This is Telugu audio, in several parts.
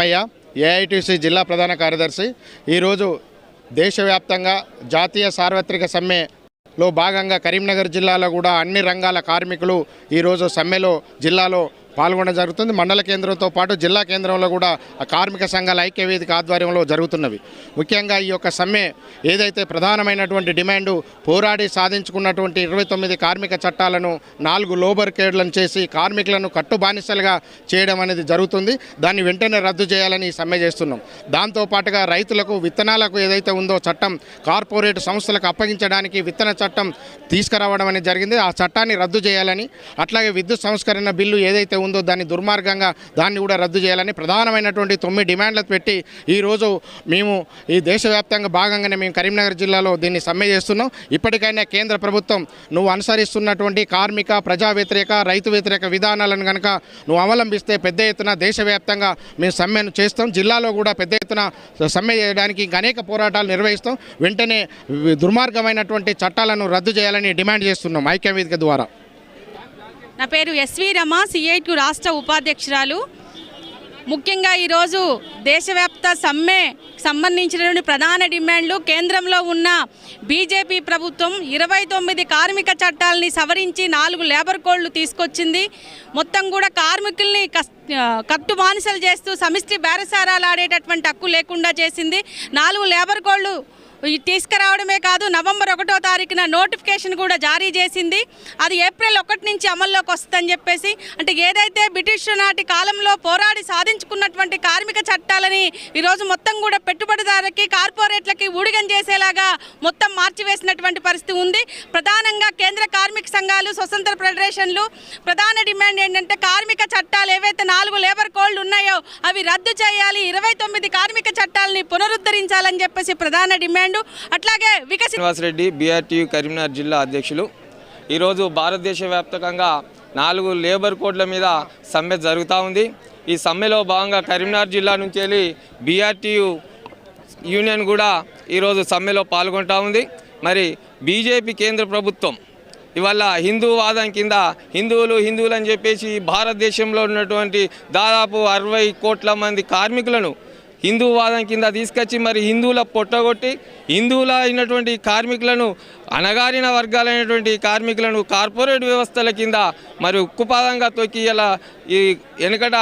అమ్మయ్య ఏఐటీసీ జిల్లా ప్రధాన కార్యదర్శి. ఈరోజు దేశవ్యాప్తంగా జాతీయ సార్వత్రిక సమ్మెలో భాగంగా కరీంనగర్ జిల్లాలో కూడా అన్ని రంగాల కార్మికులు ఈరోజు సమ్మెలో జిల్లాలో పాల్గొనడం జరుగుతుంది. మండల కేంద్రంతో పాటు జిల్లా కేంద్రంలో కూడా ఆ కార్మిక సంఘాల ఐక్య వేదిక ఆధ్వర్యంలో జరుగుతున్నవి. ముఖ్యంగా ఈ యొక్క సమ్మె ఏదైతే ప్రధానమైనటువంటి డిమాండు పోరాడి సాధించుకున్నటువంటి ఇరవై తొమ్మిది కార్మిక చట్టాలను నాలుగు లోబర్ కేడ్లను చేసి కార్మికులను కట్టుబానిసలుగా చేయడం అనేది జరుగుతుంది. దాన్ని వెంటనే రద్దు చేయాలని సమ్మె చేస్తున్నాం. దాంతోపాటుగా రైతులకు విత్తనాలకు ఏదైతే ఉందో చట్టం కార్పొరేట్ సంస్థలకు అప్పగించడానికి విత్తన చట్టం తీసుకురావడం అనేది జరిగింది. ఆ చట్టాన్ని రద్దు చేయాలని అట్లాగే విద్యుత్ సంస్కరణ బిల్లు ఏదైతే ఉందో దాన్ని దుర్మార్గంగా దాన్ని కూడా రద్దు చేయాలని ప్రధానమైనటువంటి తొమ్మిది డిమాండ్లు పెట్టి ఈరోజు మేము ఈ దేశవ్యాప్తంగా భాగంగానే మేము కరీంనగర్ జిల్లాలో దీన్ని సమ్మె చేస్తున్నాం. ఇప్పటికైనా కేంద్ర ప్రభుత్వం నువ్వు అనుసరిస్తున్నటువంటి కార్మిక ప్రజా వ్యతిరేక రైతు వ్యతిరేక విధానాలను కనుక నువ్వు అవలంబిస్తే పెద్ద ఎత్తున దేశవ్యాప్తంగా మేము సమ్మెను చేస్తాం. జిల్లాలో కూడా పెద్ద ఎత్తున సమ్మె చేయడానికి ఇంకా అనేక పోరాటాలు నిర్వహిస్తాం. వెంటనే దుర్మార్గమైనటువంటి చట్టాలను రద్దు చేయాలని డిమాండ్ చేస్తున్నాం ఐక్యవేదిక ద్వారా. నా పేరు ఎస్వి రమ సిఐటి రాష్ట్ర ఉపాధ్యక్షురాలు. ముఖ్యంగా ఈరోజు దేశవ్యాప్త సమ్మె సంబంధించినటువంటి ప్రధాన డిమాండ్లు కేంద్రంలో ఉన్న బీజేపీ ప్రభుత్వం ఇరవై తొమ్మిది కార్మిక చట్టాలని సవరించి నాలుగు లేబర్ కోడ్లు తీసుకొచ్చింది. మొత్తం కూడా కార్మికుల్ని కస్ కట్టు చేస్తూ సమిష్టి బేరసారాలు ఆడేటటువంటి హక్కు లేకుండా చేసింది. నాలుగు లేబర్ కోడ్లు తీసుకురావడమే కాదు నవంబర్ ఒకటో తారీఖున నోటిఫికేషన్ కూడా జారీ చేసింది. అది ఏప్రిల్ ఒకటి నుంచి అమల్లోకి వస్తుందని చెప్పేసి అంటే ఏదైతే బ్రిటిష్ నాటి కాలంలో పోరాడి సాధించుకున్నటువంటి కార్మిక చట్టాలని ఈరోజు మొత్తం కూడా పెట్టుబడిదారులకి కార్పొరేట్లకి ఊడిగం చేసేలాగా మొత్తం మార్చివేసినటువంటి పరిస్థితి ఉంది. ప్రధానంగా కేంద్ర కార్మిక సంఘాలు స్వతంత్ర ఫెడరేషన్లు ప్రధాన డిమాండ్ ఏంటంటే కార్మిక చట్టాలు ఏవైతే నాలుగు లేబర్ కోడ్లు ఉన్నాయో అవి రద్దు చేయాలి. ఇరవై తొమ్మిది కార్మిక చట్టాలని పునరుద్ధరించాలని చెప్పేసి ప్రధాన డిమాండ్ అట్లాగే శ్రీనివాస్ శ్రీనివాసరెడ్డి బీఆర్టీయూ కరీంనగర్ జిల్లా అధ్యక్షులు. ఈరోజు భారతదేశ వ్యాప్తంగా నాలుగు లేబర్ కోడ్ల మీద సమ్మె జరుగుతూ ఉంది. ఈ సమ్మెలో భాగంగా కరీంనగర్ జిల్లా నుంచి వెళ్ళి బీఆర్టీయూ యూనియన్ కూడా ఈరోజు సమ్మెలో పాల్గొంటా ఉంది. మరి బీజేపీ కేంద్ర ప్రభుత్వం ఇవాళ హిందూవాదం కింద హిందువులు హిందువులు అని చెప్పేసి భారతదేశంలో ఉన్నటువంటి దాదాపు అరవై కోట్ల మంది కార్మికులను హిందూవాదం కింద తీసుకొచ్చి మరి హిందువుల పొట్టగొట్టి హిందువుల అయినటువంటి కార్మికులను అణగారిన వర్గాలైనటువంటి కార్మికులను కార్పొరేట్ వ్యవస్థల కింద మరి ఉక్కుపాదంగా తొక్కి ఇలా ఈ వెనుకట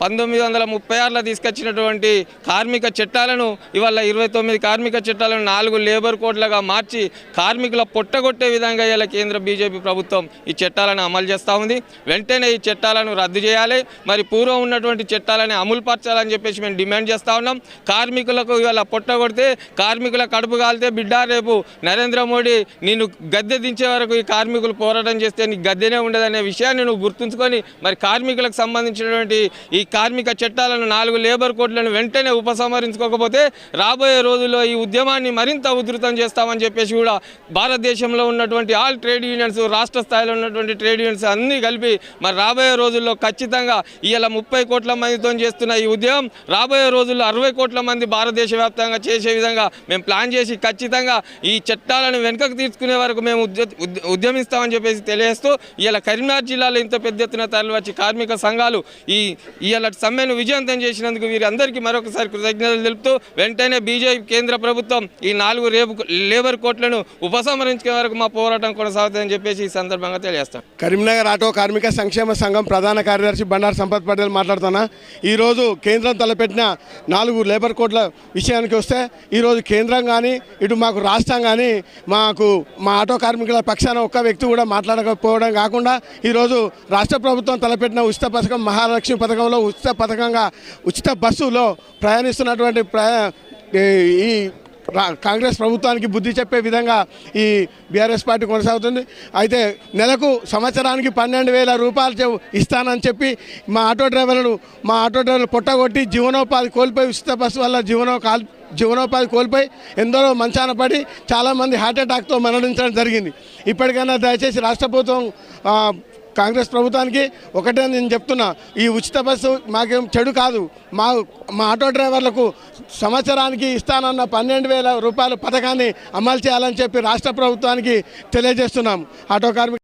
పంతొమ్మిది వందల ముప్పై ఆరులో తీసుకొచ్చినటువంటి కార్మిక చట్టాలను ఇవాళ ఇరవై తొమ్మిది కార్మిక చట్టాలను నాలుగు లేబర్ కోడ్లుగా మార్చి కార్మికుల పొట్టగొట్టే విధంగా ఇలా కేంద్ర బీజేపీ ప్రభుత్వం ఈ చట్టాలను అమలు చేస్తూ ఉంది. వెంటనే ఈ చట్టాలను రద్దు చేయాలి. మరి పూర్వం ఉన్నటువంటి చట్టాలని అమలు పరచాలని చెప్పేసి మేము డిమాండ్ చేస్తూ ఉన్నాం. కార్మికులకు ఇవాళ పొట్టగొడితే కార్మికుల కడుపు కాలితే బిడ్డ రేపు నరేంద్ర మోడీ నేను గద్దె దించే వరకు ఈ కార్మికులు పోరాటం చేస్తే నీకు గద్దెనే ఉండదనే విషయాన్ని నువ్వు గుర్తుంచుకొని మరి కార్మికులకు సంబంధించినటువంటి ఈ కార్మిక చట్టాలను నాలుగు లేబర్ కోడ్లను వెంటనే ఉపసంహరించుకోకపోతే రాబోయే రోజుల్లో ఈ ఉద్యమాన్ని మరింత ఉధృతం చేస్తామని చెప్పేసి కూడా భారతదేశంలో ఉన్నటువంటి ఆల్ ట్రేడ్ యూనియన్స్ రాష్ట్ర స్థాయిలో ఉన్నటువంటి ట్రేడ్ యూనియన్స్ అన్నీ కలిపి మరి రాబోయే రోజుల్లో ఖచ్చితంగా ఇలా ముప్పై కోట్ల మందితో చేస్తున్న ఈ ఉద్యమం రాబోయే రోజుల్లో అరవై కోట్ల మంది భారతదేశ వ్యాప్తంగా చేసే విధంగా మేము ప్లాన్ చేసి ఖచ్చితంగా ఈ చట్టాలను వెనుకకు తీసుకునే వరకు మేము ఉద్య ఉద్య- ఉద్యమిస్తామని చెప్పేసి తెలియజేస్తూ ఇలా కరీంనగర్ జిల్లాలో ఇంత పెద్ద ఎత్తున తరలివచ్చి కార్మిక సంఘాలు ఈ ఇవాళ సమ్మెను విజయవంతం చేసినందుకు వీరందరికీ మరొకసారి కృతజ్ఞతలు తెలుపుతూ వెంటనే బీజేపీ కేంద్ర ప్రభుత్వం ఈ నాలుగు రేపు లేబర్ కోట్లను ఉపసంహరించే వరకు మా పోరాటం కొనసాగుతుందని చెప్పేసి ఈ సందర్భంగా తెలియజేస్తాం. కరీంనగర్ ఆటో కార్మిక సంక్షేమ సంఘం ప్రధాన కార్యదర్శి బండారు సంపత్ పటేల్ మాట్లాడుతున్నా. ఈరోజు కేంద్రం తలపెట్టిన నాలుగు లేబర్ కోట్ల విషయానికి వస్తే ఈరోజు కేంద్రం కానీ ఇటు మాకు రాష్ట్రం కానీ మాకు మా ఆటో కార్మికుల పక్షాన ఒక్క వ్యక్తి కూడా మాట్లాడకపోవడం కాకుండా ఈరోజు రాష్ట్ర ప్రభుత్వం తలపెట్టిన ఉచిత పథకం మహాలక్ష్మి పథకంలో ఉచిత పథకంగా ఉచిత బస్సులో ప్రయాణిస్తున్నటువంటి ప్రయా ఈ రా- కాంగ్రెస్ ప్రభుత్వానికి బుద్ధి చెప్పే విధంగా ఈ బీఆర్ఎస్ పార్టీ కొనసాగుతుంది. అయితే నెలకు సంవత్సరానికి పన్నెండు వేల రూపాయలు చె- ఇస్తానని చెప్పి మా ఆటో డ్రైవర్లను మా ఆటో డ్రైవర్లు పొట్టగొట్టి జీవనోపాధి కోల్పోయి ఉచిత బస్సు వల్ల జీవనో కాల్ జీవనోపాధి కోల్పోయి ఎందరో మంచాన పడి చాలామంది హార్ట్ అటాక్తో మరణించడం జరిగింది. ఇప్పటికైనా దయచేసి రాష్ట్ర ప్రభుత్వం కాంగ్రెస్ ప్రభుత్వానికి ఒకటే నేను చెప్తున్నా. ఈ ఉచిత బస్సు మాకేం చెడు కాదు. మా మా ఆటో డ్రైవర్లకు సంవత్సరానికి ఇస్తానన్న పన్నెండు వేల రూపాయల పథకాన్ని అమలు చేయాలని చెప్పి రాష్ట్ర ప్రభుత్వానికి తెలియజేస్తున్నాం. ఆటో కార్మిక